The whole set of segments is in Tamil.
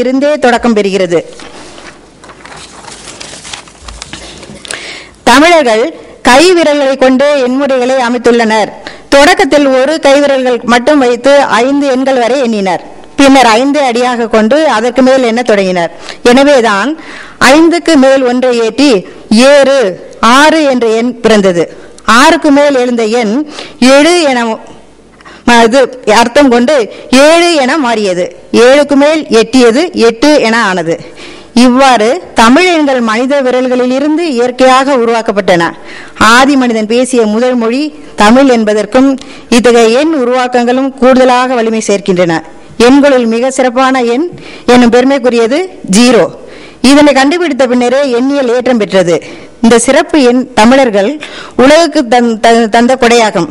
இருந்தே தொடக்கம் பெறுகிறது. தமிழர்கள் கைவிரல்களை கொண்டு எண்முறைகளை அமைத்துள்ளனர். தொடக்கத்தில் ஒரு கைவிரல்கள் மட்டும் வைத்து ஐந்து எண்கள் வரை எண்ணினர். பின்னர் ஐந்து அடியாக கொண்டு அதற்கு மேல் எண்ணத் தொடங்கினர். எனவேதான் ஐந்துக்கு மேல் ஒன்றை ஏற்றி ஏறு ஆறு என்ற எண் பிறந்தது. ஆறுக்கு மேல் எழுந்த எண் ஏழு என இது அர்த்தம் கொண்டு ஏழு என மாறியது. ஏழுக்கு மேல் எட்டியது எட்டு என ஆனது. இவ்வாறு தமிழ் எண்கள் மனித விரல்களிலிருந்து இயற்கையாக உருவாக்கப்பட்டன. ஆதி மனிதன் பேசிய முதல் மொழி தமிழ் என்பதற்கும் இத்தகைய எண் உருவாக்கங்களும் கூடுதலாக வலிமை சேர்க்கின்றன. எண்களில் மிக சிறப்பான எண் என்னும் பெருமைக்குரியது ஜீரோ. இதனை கண்டுபிடித்த பின்னரே எண்ணியல் ஏற்றம் பெற்றது. இந்த சிறப்பு எண் தமிழர்கள் உலகுக்கு தந்- த- தந்த கொடையாகும்.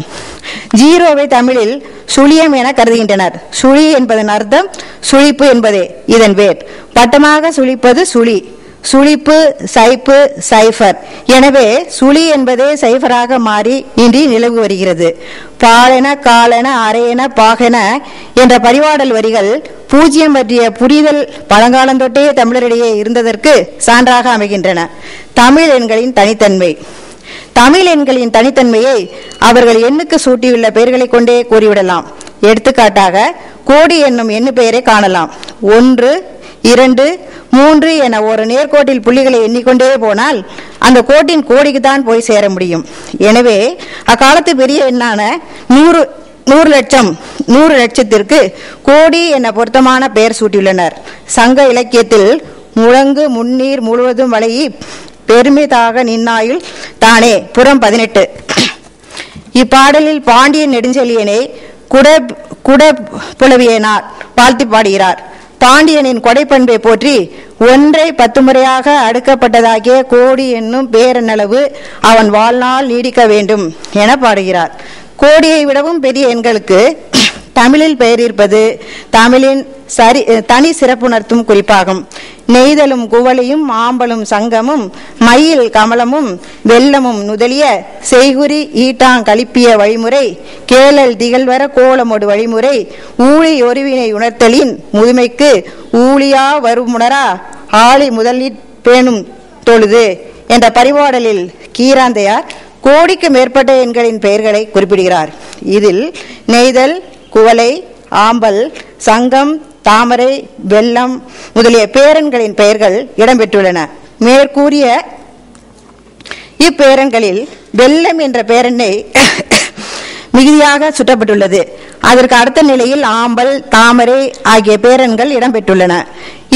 ஜீரோவை தமிழில் சுழியம் என கருதுகின்றனர். சுழி என்பதன் அர்த்தம் சுழிப்பு என்பதே. இதன் வேர். பட்டமாக சுழிப்பது சுழி. சுழிப்பு சைப்பு சைஃபர். எனவே சுழி என்பதே சைஃபராக மாறி இன்றி நிலவு வருகிறது. பாலென காலென அரையென பாகென என்ற பரிவாடல் வரிகள் பூஜ்யம் பற்றிய புரிதல் பழங்காலந்தொட்டே தமிழரிடையே இருந்ததற்கு சான்றாக அமைகின்றன. தமிழ் எண்களின் தனித்தன்மை. தமிழ் எண்களின் தனித்தன்மையை அவர்கள் எண்ணுக்கு சூட்டியுள்ள பெயர்களைக் கொண்டே கூறிவிடலாம். எடுத்துக்காட்டாக கோடி என்னும் எண்ணு பெயரை காணலாம். ஒன்று இரண்டு மூன்று என ஒரு நேர்கோட்டில் புள்ளிகளை எண்ணிக்கொண்டே போனால் அந்த கோட்டின் கோடிக்கு தான் போய் சேர முடியும். எனவே அக்காலத்து பெரிய எண்ணான நூறு நூறு லட்சம் நூறு லட்சத்திற்கு கோடி என பொருத்தமான பெயர் சூட்டியுள்ளனர். சங்க இலக்கியத்தில் முழங்கு முன்னீர் முழுவதும் வலையி பெருமிதாக நின்னாயுள் தானே புறம் பதினெட்டு. இப்பாடலில் பாண்டியன் நெடுஞ்செழியனை குட குட புலவியனார் வாழ்த்தி பாடுகிறார். பாண்டியனின் கொடைப்பண்பை போற்றி ஒன்றை பத்து முறையாக அடுக்கப்பட்டதாகிய கோடி என்னும் பேரனளவு அவன் வாழ்நாள் நீடிக்க வேண்டும் என பாடுகிறார். கோடியை விடவும் பெரிய எண்களுக்கு தமிழில் பெயர் இருப்பது தமிழின் சரி தனி சிறப்புணர்த்தும் குறிப்பாகும். நெய்தலும் குவளையும் மாம்பழும் சங்கமும் மயில் கமலமும் வெள்ளமும் நுதலிய செய்குறி ஈட்டாங் கழிப்பிய வழிமுறை கேளல் திகழ்வர கோலமொடு வழிமுறை ஊழி ஒருவினை உணர்த்தலின் முதுமைக்கு ஊழியா வருமுணரா ஆளி முதலீட் பேணும் தொழுது என்ற பரிபாடலில் கீராந்தையார் கோடிக்கு மேற்பட்ட எண்களின் பெயர்களை குறிப்பிடுகிறார். இதில் நெய்தல் குவலை ஆம்பல் சங்கம் தாமரை வெள்ளம் முதலிய பேரன்களின் பெயர்கள் இடம்பெற்றுள்ளன. மேற்கூறிய இப்பேரன்களில் வெள்ளம் என்ற பேரனை மிகுதியாக சுட்டப்பட்டுள்ளது அதற்கு அடுத்த நிலையில் ஆம்பல் தாமரை ஆகிய பேரன்கள் இடம்பெற்றுள்ளன.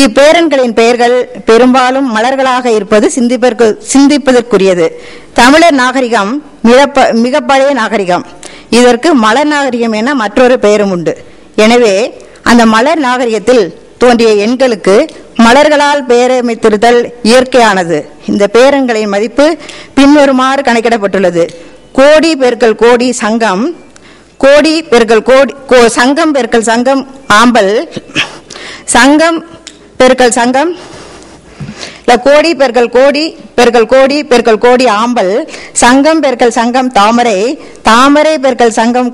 இப்பேரன்களின் பெயர்கள் பெரும்பாலும் மலர்களாக இருப்பது சிந்திப்பதற்கு சிந்திப்பதற்குரியது. தமிழர் நாகரிகம் மிகப்ப மிக பழைய நாகரிகம். இதற்கு மலர் நாகரிகம் என மற்றொரு பெயரும் உண்டு. எனவே அந்த மலர் நாகரிகத்தில் தோன்றிய எண்களுக்கு மலர்களால் பெயரமைத்திருத்தல் இயற்கையானது. இந்த பேரன்களின் மதிப்பு பின்வருமாறு கணக்கிடப்பட்டுள்ளது. கோடி பெருக்கள் கோடி சங்கம் கோடி பெருக்கல் கோடி கோ- சங்கம் பெருக்கல் சங்கம் ஆம்பல் சங்கம் பெருக்கல் சங்கம் இல்லை கோடி பெருக்கல் கோடி பெருக்கல் கோடி பெருக்கல் கோடி ஆம்பல் சங்கம் பெருக்கல் சங்கம் தாமரை தாமரை பெருக்கல் சங்கம்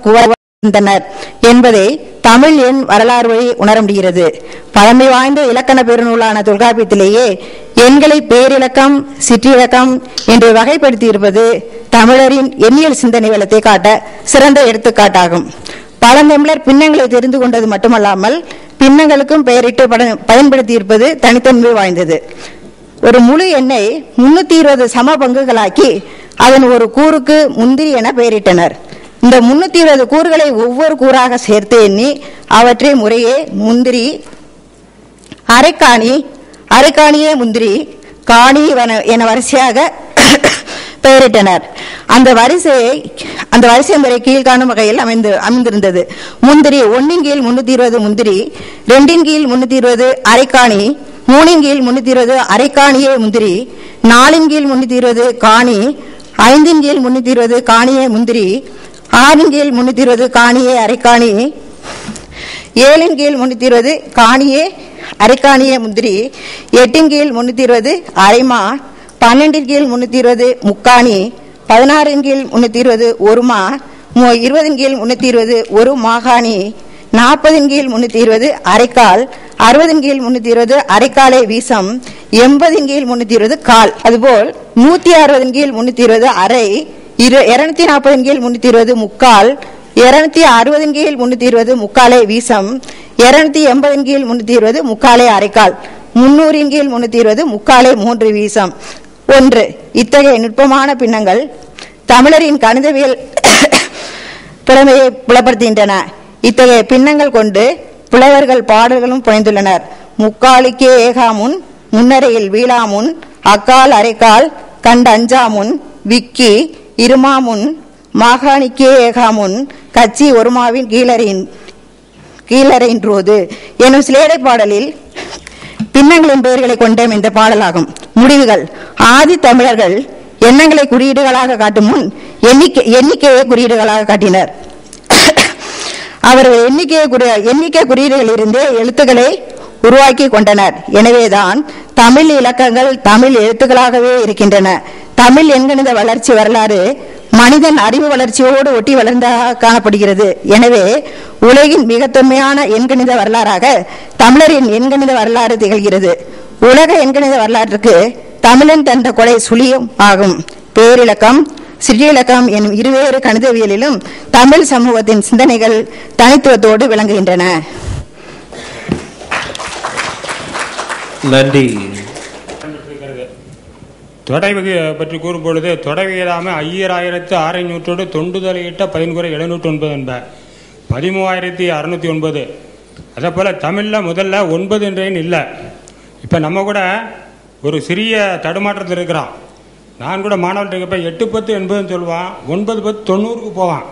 குவந்தனர் என்பதை தமிழ் எண் வரலாறு வழி உணர முடிகிறது. பழமை வாய்ந்த இலக்கண பெருநூலான தொல்காப்பியத்திலேயே எண்களை பேரிலக்கம் சிற்றிலக்கம் என்று வகைப்படுத்தி இருப்பது தமிழரின் எண்ணியல் சிந்தனை வளத்தை காட்ட சிறந்த எடுத்துக்காட்டாகும். பழந்தமிழர் பின்னங்களை தெரிந்து கொண்டது மட்டுமல்லாமல் பின்னங்களுக்கும் பெயரிட்டு பட- பயன்படுத்தி இருப்பது தனித்தன்மை வாய்ந்தது. ஒரு முழு எண்ணை முன்னூத்தி இருபது சம பங்குகளாக்கி அதன் ஒரு கூறுக்கு முந்திரி என பெயரிட்டனர். இந்த முன்னூத்தி இருபது கூறுகளை ஒவ்வொரு கூறாக சேர்த்து எண்ணி அவற்றை முறையே முந்திரி அரைக்காணி அரைக்காணியே முந்திரி காணி வன- என வரிசையாக பெயரிட்டனர். அந்த வரிசையை அந்த வரிசை முறை கீழ்காணும் வகையில் அமைந்து அமைந்திருந்தது. முந்திரி ஒன்னின் கீழ் முன்னூத்தி இருபது முந்திரி ரெண்டின் கீழ் முன்னூத்தி இருபது அரைக்காணி மூணின் கீழ் முன்னூத்தி இருபது அரைக்காணியே முந்திரி நாலின் கீழ் முன்னூத்தி இருபது காணி ஐந்தின் கீழ் முன்னூத்தி இருபது காணியே முந்திரி ஆறின் கீழ் முன்னூத்தி இருபது காணியே அரைக்காணி ஏழின் கீழ் முன்னூத்தி இருபது காணியே அரைக்காணியே முந்திரி எட்டின் கீழ் முன்னூத்தி இருபது அரைமா பன்னெண்டின் கீழ் முன்னூத்தி இருபது முக்காணி பதினாறின் கீழ் முன்னூத்தி இருபது ஒருமா மு- இருபதின் கீழ் முன்னூத்தி இருபது ஒரு மாகாணி நாற்பதின் கீழ் முன்னூத்தி இருபது அரைக்கால் அறுபதின் கீழ் முன்னூத்தி இருபது அரைக்காலை வீசம் எண்பதின் கீழ் முன்னூத்தி இருபது கால் அதுபோல் நூத்தி அறுபதின் கீழ் முன்னூத்தி இருபது அரை இரு இருநூத்தி நாற்பதின் கீழ் முன்னூத்தி இருபது முக்கால் இருநூத்தி அறுபதின் கீழ் முன்னூத்தி இருபது முக்காலே வீசம் இருநூத்தி எண்பதின் கீழ் முன்னூத்தி இருபது முக்காலே அரைக்கால் முன்னூறின் கீழ் முன்னூத்தி இருபது முக்காலே மூன்று வீசம். ஒன்று இத்தகைய நுட்பமான பின்னங்கள் தமிழரின் கணிதவியல் திறமையை புலப்படுத்துகின்றன. இத்தகைய பின்னங்கள் கொண்டு புலவர்கள் பாடல்களும் புனைந்துள்ளனர். முக்காலுக்கே ஏகாமுன் முன்னரையில் வீழாமுன் அக்கால் அரைக்கால் கண்ட அஞ்சாமுன் விக்கி இருமாமுன் மாகாணிக்கே ஏகாமுன் கச்சி ஒருமாவின் கீழறையின் கீழறையின்றோது எனும் சிலேடை பாடலில் பின்னங்களின் பெயர்களை கொண்டேன் இந்த பாடலாகும். முடிவுகள். ஆதி தமிழர்கள் எண்ணங்களை குறியீடுகளாக காட்டும் முன் எண்ணிக்கை எண்ணிக்கையை குறியீடுகளாக காட்டினர். அவர்கள் எண்ணிக்கை குறி எண்ணிக்கை குறியீடுகளிலிருந்தே எழுத்துக்களை உருவாக்கி கொண்டனர். எனவேதான் தமிழ் இலக்கங்கள் தமிழ் எழுத்துக்களாகவே இருக்கின்றன. தமிழ் எண்கணித வளர்ச்சி வரலாறு மனிதன் அறிவு வளர்ச்சியோடு ஒட்டி வளர்ந்ததாக காணப்படுகிறது எனவே உலகின் மிக தொன்மையான எண்கணித வரலாறாக தமிழரின் எண்கணித வரலாறு திகழ்கிறது. உலக எண்கணித வரலாற்றுக்கு தமிழன் தந்த கொலை சுழியும் ஆகும். பேரிலக்கம் சிறியிலக்கம் எனும் இருவேறு கணிதவியலிலும் தமிழ் சமூகத்தின் சிந்தனைகள் தனித்துவத்தோடு விளங்குகின்றன. நன்றி. தொடைவகை பற்றி கூறும் பொழுது தொடைவீராம ஐயராயிரத்து ஆறை நூற்றோடு தொண்டு தலையிட்ட பதின்குறை எழுநூற்றி ஒன்பது என்ப. பதிமூவாயிரத்தி அறுநூத்தி ஒன்பது. அதே போல் தமிழில் முதல்ல ஒன்பது என்றேன் இல்லை. இப்போ நம்ம கூட ஒரு சிறிய தடுமாற்றத்தில் இருக்கிறான். நான் கூட மாணவர்கிட்ட இப்போ எட்டு பத்து எண்பதுன்னு சொல்லுவான் ஒன்பது பத்து தொண்ணூறுக்கு போவான்.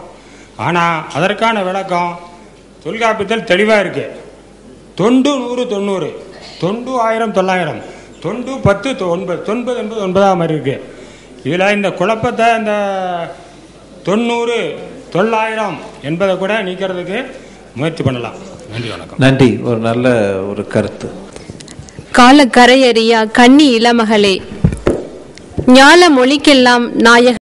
ஆனால் அதற்கான விளக்கம் தொல்காப்பியத்தில் தெளிவாக இருக்குது தொண்டு நூறு தொண்ணூறு. தொண்டு ஆயிரம் தொள்ளாயிரம். தொண்டு பத்து ஒன்பது தொன்பது என்பது ஒன்பதாம் மாதிரி இருக்கு இதில் இந்த குழப்பத்தை இந்த தொண்ணூறு தொள்ளாயிரம் என்பதை கூட நீக்கிறதுக்கு முயற்சி பண்ணலாம். நன்றி வணக்கம். நன்றி. ஒரு நல்ல ஒரு கருத்து. கால கரையறியா கன்னி இளமகளே ஞால மொழிக்கெல்லாம் நாயக